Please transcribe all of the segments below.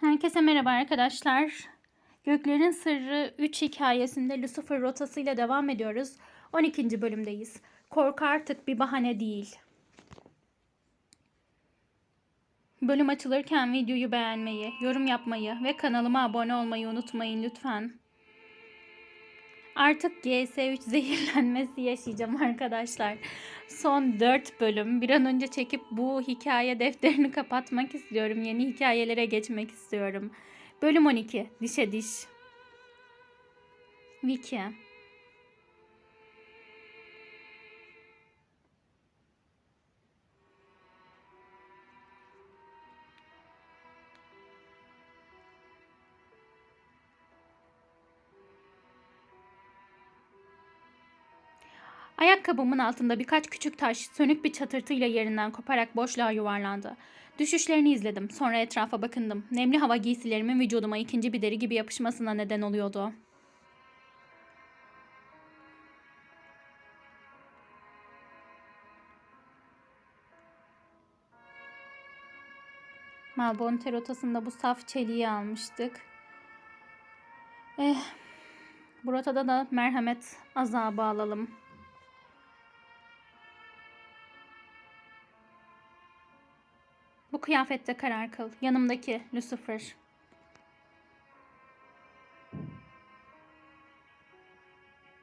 Herkese merhaba arkadaşlar. Göklerin Sırrı 3 hikayesinde Lucifer rotasıyla devam ediyoruz. 12. bölümdeyiz. Korku artık bir bahane değil. Bölüm açılırken videoyu beğenmeyi, yorum yapmayı ve kanalıma abone olmayı unutmayın lütfen. Artık GS3 zehirlenmesi yaşayacağım arkadaşlar. Son 4 bölüm. Bir an önce çekip bu hikaye defterini kapatmak istiyorum. Yeni hikayelere geçmek istiyorum. Bölüm 12. Dişe diş. Wiki. Ayakkabımın altında birkaç küçük taş sönük bir çatırtıyla yerinden koparak boşluğa yuvarlandı. Düşüşlerini izledim. Sonra etrafa bakındım. Nemli hava giysilerimin vücuduma ikinci bir deri gibi yapışmasına neden oluyordu. Malbon rotasında bu saf çeliği almıştık. Eh, bu rotada da merhamet azabı alalım. Kıyafette karar kıl. Yanımdaki Lucifer.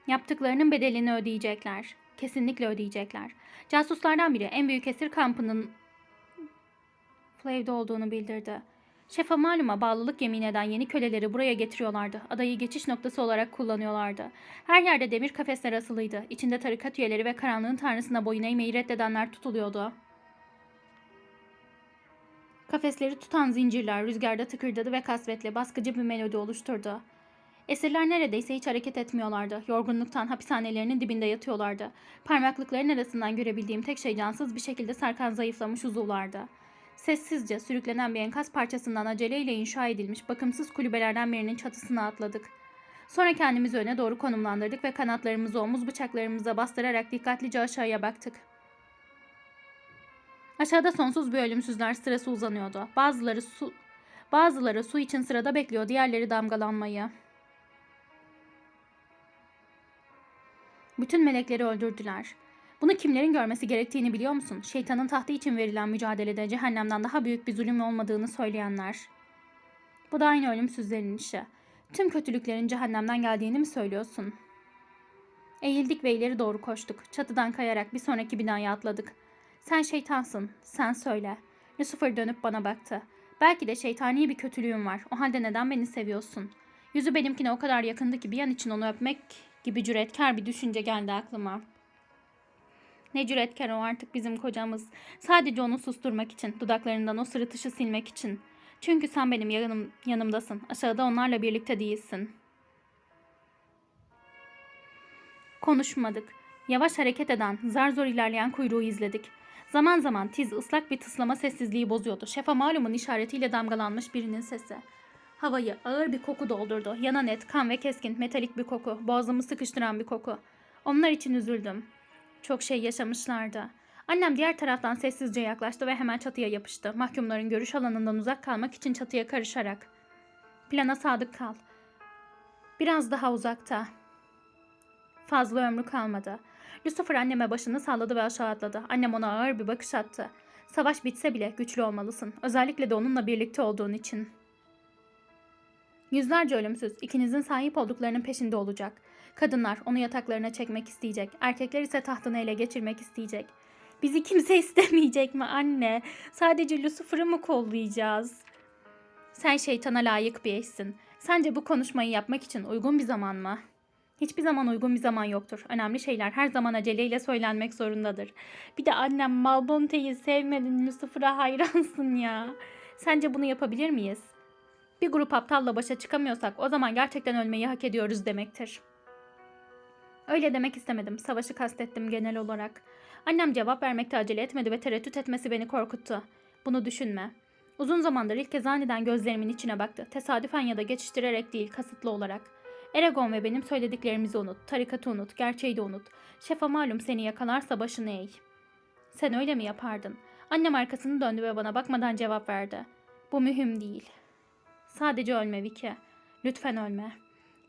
Yaptıklarının bedelini ödeyecekler. Kesinlikle ödeyecekler. Casuslardan biri en büyük esir kampının Flave'de olduğunu bildirdi. Şefe maluma bağlılık yemin eden yeni köleleri buraya getiriyorlardı. Adayı geçiş noktası olarak kullanıyorlardı. Her yerde demir kafesler asılıydı. İçinde tarikat üyeleri ve karanlığın tanrısına boyun eğmeyi reddedenler tutuluyordu. Kafesleri tutan zincirler rüzgarda tıkırdadı ve kasvetle baskıcı bir melodi oluşturdu. Esirler neredeyse hiç hareket etmiyorlardı. Yorgunluktan hapishanelerinin dibinde yatıyorlardı. Parmaklıkların arasından görebildiğim tek şey cansız bir şekilde sarkan zayıflamış uzuvlardı. Sessizce sürüklenen bir enkaz parçasından aceleyle inşa edilmiş bakımsız kulübelerden birinin çatısına atladık. Sonra kendimizi öne doğru konumlandırdık ve kanatlarımızı omuz bıçaklarımıza bastırarak dikkatlice aşağıya baktık. Aşağıda sonsuz bir ölümsüzler sırası uzanıyordu. Bazıları su bazıları su için sırada bekliyor, diğerleri damgalanmayı. Bütün melekleri öldürdüler. Bunu kimlerin görmesi gerektiğini biliyor musun? Şeytanın tahtı için verilen mücadelede cehennemden daha büyük bir zulüm olmadığını söyleyenler. Bu da aynı ölümsüzlerin işi. Tüm kötülüklerin cehennemden geldiğini mi söylüyorsun? Eğildik ve ileri doğru koştuk. Çatıdan kayarak bir sonraki binaya atladık. Sen şeytansın, sen söyle. Lucifer dönüp bana baktı. Belki de şeytani bir kötülüğün var. O halde neden beni seviyorsun? Yüzü benimkine o kadar yakındı ki bir an için onu öpmek gibi cüretkar bir düşünce geldi aklıma. Ne cüretkar o artık bizim kocamız. Sadece onu susturmak için, dudaklarından o sırıtışı silmek için. Çünkü sen benim yanım, yanımdasın. Aşağıda onlarla birlikte değilsin. Konuşmadık. Yavaş hareket eden, zar zor ilerleyen kuyruğu izledik. Zaman zaman tiz ıslak bir tıslama sessizliği bozuyordu. Şefa malumun işaretiyle damgalanmış birinin sesi. Havayı ağır bir koku doldurdu. Yanan et, kan ve keskin, metalik bir koku. Boğazımı sıkıştıran bir koku. Onlar için üzüldüm. Çok şey yaşamışlardı. Annem diğer taraftan sessizce yaklaştı ve hemen çatıya yapıştı. Mahkumların görüş alanından uzak kalmak için çatıya karışarak. Plana sadık kal. Biraz daha uzakta. Fazla ömrü kalmadı. Lucifer anneme başını salladı ve aşağı atladı. Annem ona ağır bir bakış attı. Savaş bitse bile güçlü olmalısın. Özellikle de onunla birlikte olduğun için. Yüzlerce ölümsüz ikinizin sahip olduklarının peşinde olacak. Kadınlar onu yataklarına çekmek isteyecek. Erkekler ise tahtını ele geçirmek isteyecek. Bizi kimse istemeyecek mi anne? Sadece Lucifer'ı mı kollayacağız? Sen şeytana layık bir eşsin. Sence bu konuşmayı yapmak için uygun bir zaman mı?'' Hiçbir zaman uygun bir zaman yoktur. Önemli şeyler her zaman aceleyle söylenmek zorundadır. Bir de annem Malbonte'yi sevmedin, Lucifer'a hayransın ya. Sence bunu yapabilir miyiz? Bir grup aptalla başa çıkamıyorsak o zaman gerçekten ölmeyi hak ediyoruz demektir. Öyle demek istemedim. Savaşı kastettim genel olarak. Annem cevap vermekte acele etmedi ve tereddüt etmesi beni korkuttu. Bunu düşünme. Uzun zamandır ilk kez aniden gözlerimin içine baktı. Tesadüfen ya da geçiştirerek değil, kasıtlı olarak. Eragon ve benim söylediklerimizi unut, tarikatı unut, gerçeği de unut. Şefa malum seni yakalarsa başını eğ. Sen öyle mi yapardın? Annem arkasını döndü ve bana bakmadan cevap verdi. Bu mühim değil. Sadece ölme Vicky. Lütfen ölme.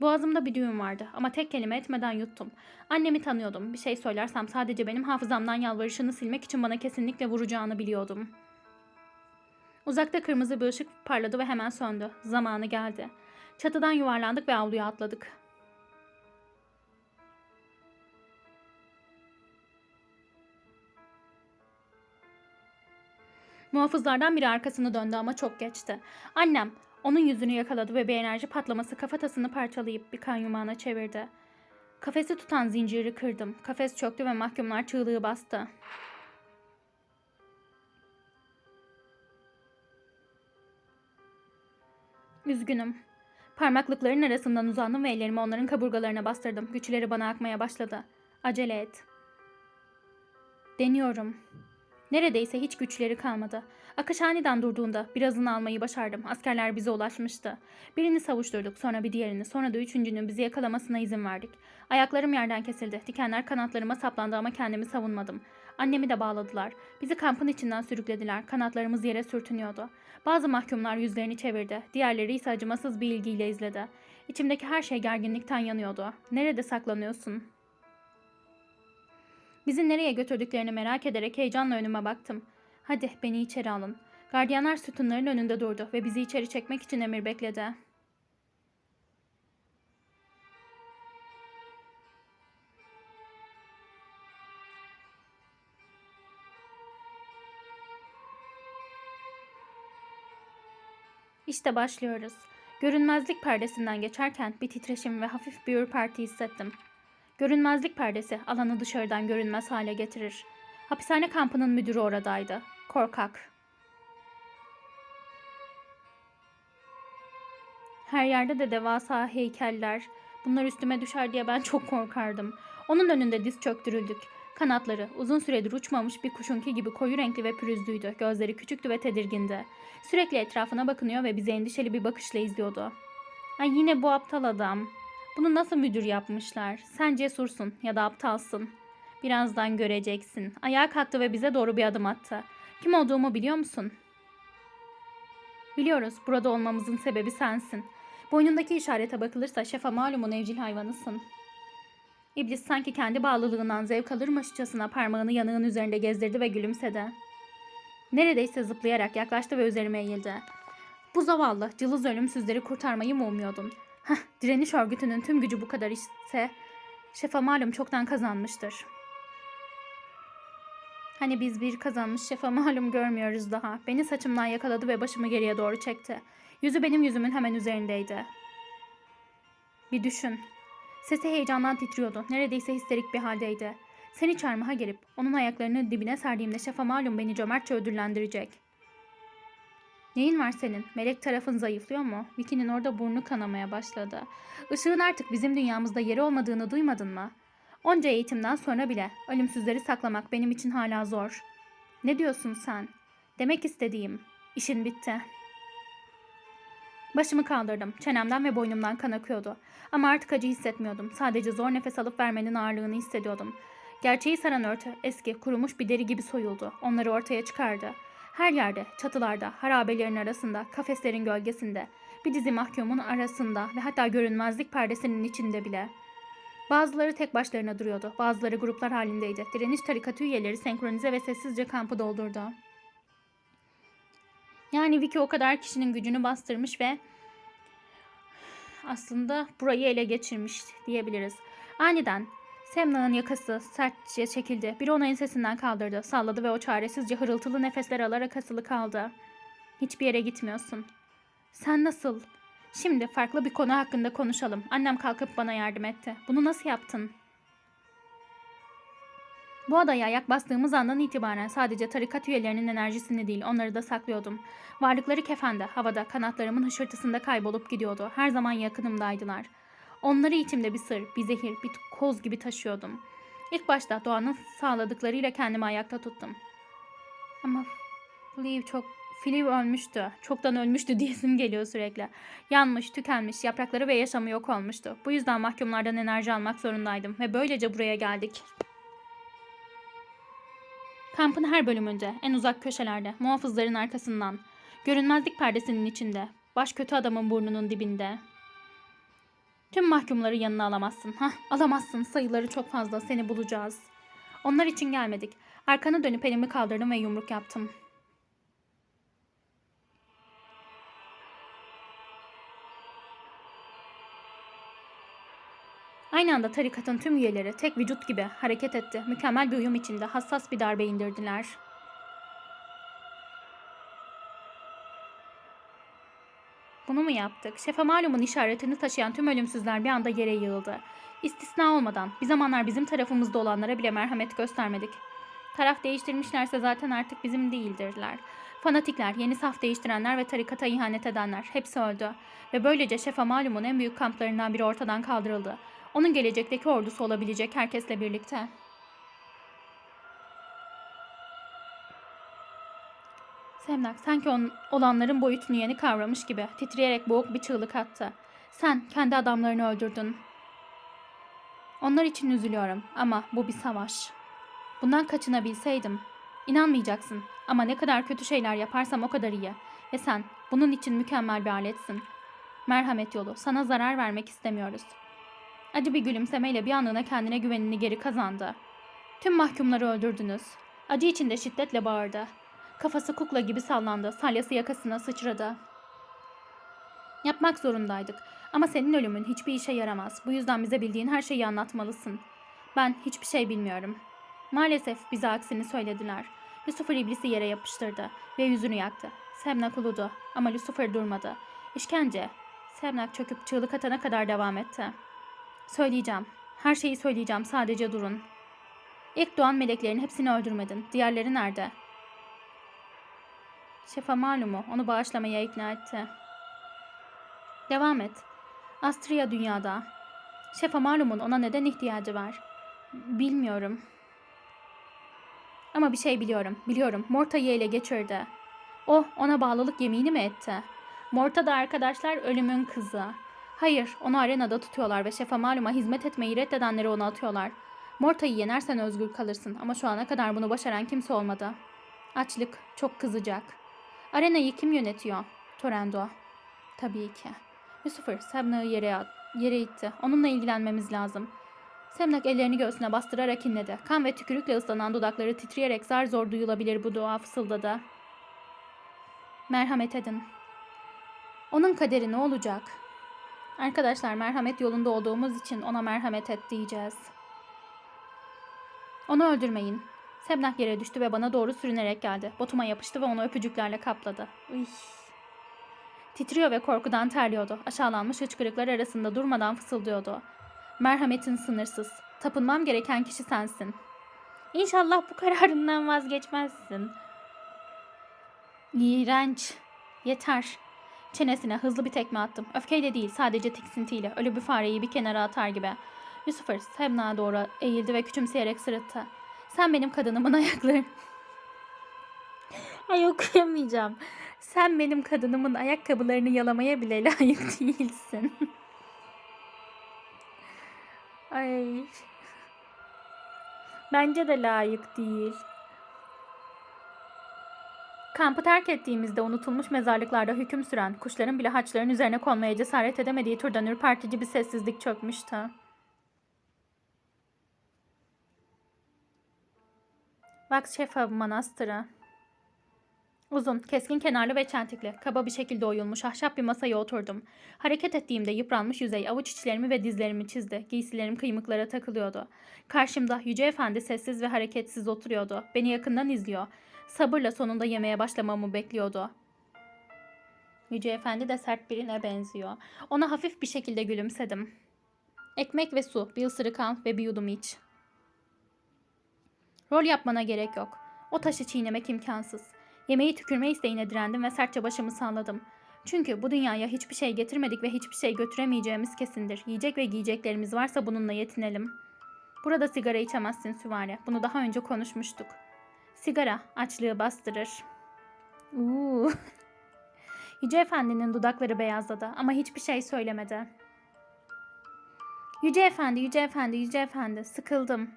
Boğazımda bir düğüm vardı ama tek kelime etmeden yuttum. Annemi tanıyordum. Bir şey söylersem sadece benim hafızamdan yalvarışını silmek için bana kesinlikle vuracağını biliyordum. Uzakta kırmızı bir ışık parladı ve hemen söndü. Zamanı geldi. Çatıdan yuvarlandık ve avluya atladık. Muhafızlardan biri arkasını döndü ama çok geçti. Annem onun yüzünü yakaladı ve bir enerji patlaması kafatasını parçalayıp bir kan yumağına çevirdi. Kafesi tutan zinciri kırdım. Kafes çöktü ve mahkumlar çığlığı bastı. Üzgünüm. Parmaklıkların arasından uzandım ve ellerimi onların kaburgalarına bastırdım. Güçleri bana akmaya başladı. Acele et. Deniyorum. Neredeyse hiç güçleri kalmadı. Akış aniden durduğunda birazını almayı başardım. Askerler bize ulaşmıştı. Birini savuşturduk, sonra bir diğerini, sonra da üçüncünün bizi yakalamasına izin verdik. Ayaklarım yerden kesildi. Dikenler kanatlarıma saplandı ama kendimi savunmadım. Annemi de bağladılar. Bizi kampın içinden sürüklediler. Kanatlarımız yere sürtünüyordu. Bazı mahkumlar yüzlerini çevirdi. Diğerleri ise acımasız bir ilgiyle izledi. İçimdeki her şey gerginlikten yanıyordu. Nerede saklanıyorsun? Bizi nereye götürdüklerini merak ederek heyecanla önüme baktım. Hadi beni içeri alın. Gardiyanlar sütunların önünde durdu ve bizi içeri çekmek için emir bekledi. İşte başlıyoruz. Görünmezlik perdesinden geçerken bir titreşim ve hafif bir ürperti hissettim. Görünmezlik perdesi alanı dışarıdan görünmez hale getirir. Hapishane kampının müdürü oradaydı. Korkak. Her yerde de devasa heykeller. Bunlar üstüme düşer diye ben çok korkardım. Onun önünde diz çöktürüldük. Kanatları uzun süredir uçmamış bir kuşunki gibi koyu renkli ve pürüzlüydü. Gözleri küçüktü ve tedirgindi. Sürekli etrafına bakınıyor ve bizi endişeli bir bakışla izliyordu. Ay yine bu aptal adam. Bunu nasıl müdür yapmışlar? Sen cesursun ya da aptalsın. Birazdan göreceksin. Ayağa kalktı ve bize doğru bir adım attı. Kim olduğumu biliyor musun? Biliyoruz. Burada olmamızın sebebi sensin. Boynundaki işarete bakılırsa şefa malumun evcil hayvanısın. İblis sanki kendi bağlılığından zevk alırmışçasına parmağını yanığın üzerinde gezdirdi ve gülümsedi. Neredeyse zıplayarak yaklaştı ve üzerime eğildi. Bu zavallı, cılız ölümsüzleri kurtarmayı mı umuyordun? Hah, direniş örgütünün tüm gücü bu kadar ise şefa malum çoktan kazanmıştır. Hani biz bir kazanmış şefa malum görmüyoruz daha. Beni saçımdan yakaladı ve başımı geriye doğru çekti. Yüzü benim yüzümün hemen üzerindeydi. Bir düşün. Sesi heyecandan titriyordu. Neredeyse histerik bir haldeydi. Seni çarmıha girip onun ayaklarını dibine serdiğimde şefa malum beni cömertçe ödüllendirecek. Neyin var senin? Melek tarafın zayıflıyor mu? Vicky'nin orada burnu kanamaya başladı. Işığın artık bizim dünyamızda yeri olmadığını duymadın mı? Onca eğitimden sonra bile ölümsüzleri saklamak benim için hala zor. Ne diyorsun sen? Demek istediğim, işin bitti. Başımı kaldırdım. Çenemden ve boynumdan kan akıyordu. Ama artık acı hissetmiyordum. Sadece zor nefes alıp vermenin ağırlığını hissediyordum. Gerçeği saran örtü eski, kurumuş bir deri gibi soyuldu. Onları ortaya çıkardı. Her yerde, çatılarda, harabelerin arasında, kafeslerin gölgesinde, bir dizi mahkumun arasında ve hatta görünmezlik perdesinin içinde bile. Bazıları tek başlarına duruyordu, bazıları gruplar halindeydi. Direniş tarikatı üyeleri senkronize ve sessizce kampı doldurdu. Yani Vicky o kadar kişinin gücünü bastırmış ve aslında burayı ele geçirmiş diyebiliriz. Aniden Semna'nın yakası sertçe çekildi. Biri onu ensesinden kaldırdı, salladı ve o çaresizce hırıltılı nefesler alarak asılı kaldı. Hiçbir yere gitmiyorsun. Sen nasıl? Şimdi farklı bir konu hakkında konuşalım. Annem kalkıp bana yardım etti. Bunu nasıl yaptın? Bu adaya ayak bastığımız andan itibaren sadece tarikat üyelerinin enerjisini değil onları da saklıyordum. Varlıkları kefende, havada, kanatlarımın hışırtısında kaybolup gidiyordu. Her zaman yakınımdaydılar. Onları içimde bir sır, bir zehir, bir koz gibi taşıyordum. İlk başta doğanın sağladıklarıyla kendimi ayakta tuttum. Ama Flew çok... Flew ölmüştü. Çoktan ölmüştü diyesim geliyor sürekli. Yanmış, tükenmiş, yaprakları ve yaşamı yok olmuştu. Bu yüzden mahkumlardan enerji almak zorundaydım ve böylece buraya geldik. Kampın her bölümünde, en uzak köşelerde, muhafızların arkasından, görünmezlik perdesinin içinde, Baş kötü adamın burnunun dibinde. Tüm mahkumları yanına alamazsın. Hah, alamazsın. Sayıları çok fazla. Seni bulacağız. Onlar için gelmedik. Arkana dönüp elimi kaldırdım ve yumruk yaptım. Aynı anda tarikatın tüm üyeleri tek vücut gibi hareket etti. Mükemmel bir uyum içinde hassas bir darbe indirdiler. Bunu mu yaptık? Şefe malumun işaretini taşıyan tüm ölümsüzler bir anda yere yığıldı. İstisna olmadan bir zamanlar bizim tarafımızda olanlara bile merhamet göstermedik. Taraf değiştirmişlerse zaten artık bizim değildirler. Fanatikler, yeni saf değiştirenler ve tarikata ihanet edenler hepsi öldü. Ve böylece Şefa malumun en büyük kamplarından biri ortadan kaldırıldı. Onun gelecekteki ordusu olabilecek herkesle birlikte. Semnak sanki on, olanların boyutunu yeni kavramış gibi titreyerek boğuk bir çığlık attı. Sen kendi adamlarını öldürdün. Onlar için üzülüyorum ama bu bir savaş. Bundan kaçınabilseydim. İnanmayacaksın ama ne kadar kötü şeyler yaparsam o kadar iyi. Ve sen bunun için mükemmel bir aletsin. Merhamet yolu. Sana zarar vermek istemiyoruz. Acı bir gülümsemeyle bir anlığına kendine güvenini geri kazandı. Tüm mahkumları öldürdünüz. Acı içinde şiddetle bağırdı. Kafası kukla gibi sallandı. Salyası yakasına sıçradı. Yapmak zorundaydık. Ama senin ölümün hiçbir işe yaramaz. Bu yüzden bize bildiğin her şeyi anlatmalısın. Ben hiçbir şey bilmiyorum. Maalesef bize aksini söylediler. Lucifer iblisi yere yapıştırdı ve yüzünü yaktı. Semnak uludu ama Lucifer durmadı. İşkence. Semnak çöküp çığlık atana kadar devam etti. Söyleyeceğim. Her şeyi söyleyeceğim. Sadece durun. İlk doğan meleklerin hepsini öldürmedin. Diğerleri nerede? Şefa malumu onu bağışlamaya ikna etti. Devam et. Astria dünyada. Şefa malumun ona neden ihtiyacı var? Bilmiyorum. Ama bir şey biliyorum. Biliyorum. Morta'yı ele geçirdi. O ona bağlılık yemini mi etti? Morta da arkadaşlar ölümün kızı. Hayır, onu arenada tutuyorlar ve Şefa maluma hizmet etmeyi reddedenleri ona atıyorlar. Morta'yı yenersen özgür kalırsın ama şu ana kadar bunu başaran kimse olmadı. Açlık çok kızacak. Arenayı kim yönetiyor? Torendo. Tabii ki. Lucifer, Semnak'ı yere, at, yere itti. Onunla ilgilenmemiz lazım. Semnak ellerini göğsüne bastırarak inledi. Kan ve tükürükle ıslanan dudakları titreyerek zar zor duyulabilir bu dua fısıldadı. Merhamet edin. Onun kaderi ne olacak? Arkadaşlar merhamet yolunda olduğumuz için ona merhamet et diyeceğiz. Onu öldürmeyin. Semnak yere düştü ve bana doğru sürünerek geldi. Botuma yapıştı ve onu öpücüklerle kapladı. Uy. Titriyor ve korkudan terliyordu. Aşağılanmış hıçkırıklar arasında durmadan fısıldıyordu. Merhametin sınırsız. Tapınmam gereken kişi sensin. İnşallah bu kararından vazgeçmezsin. İğrenç. Yeter. Çenesine hızlı bir tekme attım. Öfkeyle değil sadece tiksintiyle. Ölü bir fareyi bir kenara atar gibi. Lucifer Semna'ya doğru eğildi ve küçümseyerek sırıttı. Sen benim kadınımın ayakları... Ay okuyamayacağım. Sen benim kadınımın ayakkabılarını yalamaya bile layık değilsin. Ay. Bence de layık değil. Kampı terk ettiğimizde unutulmuş mezarlıklarda hüküm süren, kuşların bile haçların üzerine konmaya cesaret edemediği türden ürpertici bir sessizlik çökmüştü. Vakşefa Manastırı Uzun, keskin kenarlı ve çentikli, kaba bir şekilde oyulmuş ahşap bir masaya oturdum. Hareket ettiğimde yıpranmış yüzey avuç içlerimi ve dizlerimi çizdi. Giysilerim kıymıklara takılıyordu. Karşımda Yüce Efendi sessiz ve hareketsiz oturuyordu. Beni yakından izliyor. Sabırla sonunda yemeye başlamamı bekliyordu. Yüce Efendi de sert birine benziyor. Ona hafif bir şekilde gülümsedim. Ekmek ve su, bir ısırık al ve bir yudum iç. Rol yapmana gerek yok. O taşı çiğnemek imkansız. Yemeği tükürme isteğine direndim ve sertçe başımı salladım. Çünkü bu dünyaya hiçbir şey getirmedik ve hiçbir şey götüremeyeceğimiz kesindir. Yiyecek ve giyeceklerimiz varsa bununla yetinelim. Burada sigara içemezsin süvari. Bunu daha önce konuşmuştuk. Sigara açlığı bastırır. Uuu. Yüce Efendi'nin dudakları beyazladı ama hiçbir şey söylemedi. Yüce Efendi, Yüce Efendi, Yüce Efendi, sıkıldım.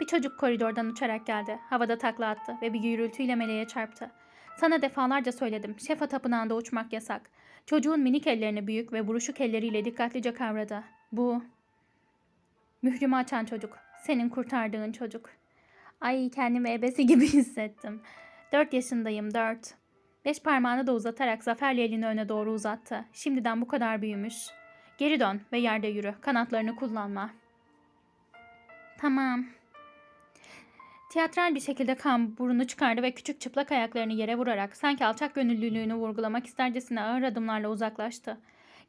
Bir çocuk koridordan uçarak geldi. Havada takla attı ve bir gürültüyle meleğe çarptı. Sana defalarca söyledim. Şefa tapınağında uçmak yasak. Çocuğun minik ellerini büyük ve buruşuk elleriyle dikkatlice kavradı. Bu mührümü açan çocuk. Senin kurtardığın çocuk. Ay kendimi ebesi gibi hissettim. Dört yaşındayım dört. Beş parmağını da uzatarak zaferli elini öne doğru uzattı. Şimdiden bu kadar büyümüş. Geri dön ve yerde yürü. Kanatlarını kullanma. Tamam. Tiyatral bir şekilde kan burunu çıkardı ve küçük çıplak ayaklarını yere vurarak sanki alçak gönüllülüğünü vurgulamak istercesine ağır adımlarla uzaklaştı.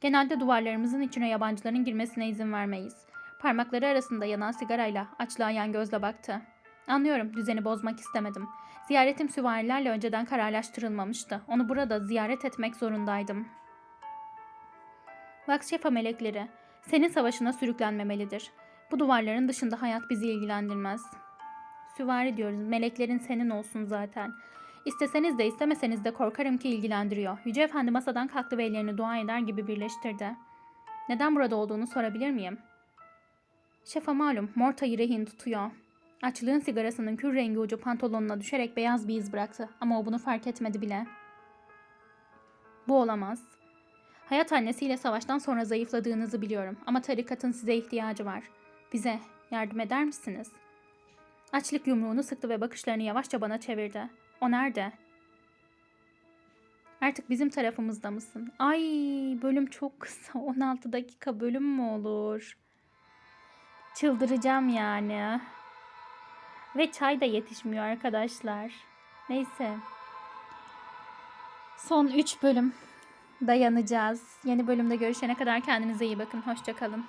Genelde duvarlarımızın içine yabancıların girmesine izin vermeyiz. Parmakları arasında yanan sigarayla açlığa yan gözle baktı. Anlıyorum, düzeni bozmak istemedim. Ziyaretim süvarilerle önceden kararlaştırılmamıştı. Onu burada ziyaret etmek zorundaydım. Vakşefa melekleri, senin savaşına sürüklenmemelidir. Bu duvarların dışında hayat bizi ilgilendirmez. Süvari diyoruz, meleklerin senin olsun zaten. İsteseniz de istemeseniz de korkarım ki ilgilendiriyor. Yüce Efendi masadan kalktı ve ellerini dua eder gibi birleştirdi. Neden burada olduğunu sorabilir miyim? Şefa malum, Morta'yı rehin tutuyor. Açlığın sigarasının kür rengi ucu pantolonuna düşerek beyaz bir iz bıraktı ama o bunu fark etmedi bile. Bu olamaz. Hayat annesiyle savaştan sonra zayıfladığınızı biliyorum ama tarikatın size ihtiyacı var. Bize yardım eder misiniz? Açlık yumruğunu sıktı ve bakışlarını yavaşça bana çevirdi. O nerede? Artık bizim tarafımızda mısın? Ay bölüm çok kısa. 16 dakika bölüm mü olur? Çıldıracağım yani. Ve çay da yetişmiyor arkadaşlar. Neyse. Son 3 bölüm dayanacağız. Yeni bölümde görüşene kadar kendinize iyi bakın. Hoşçakalın.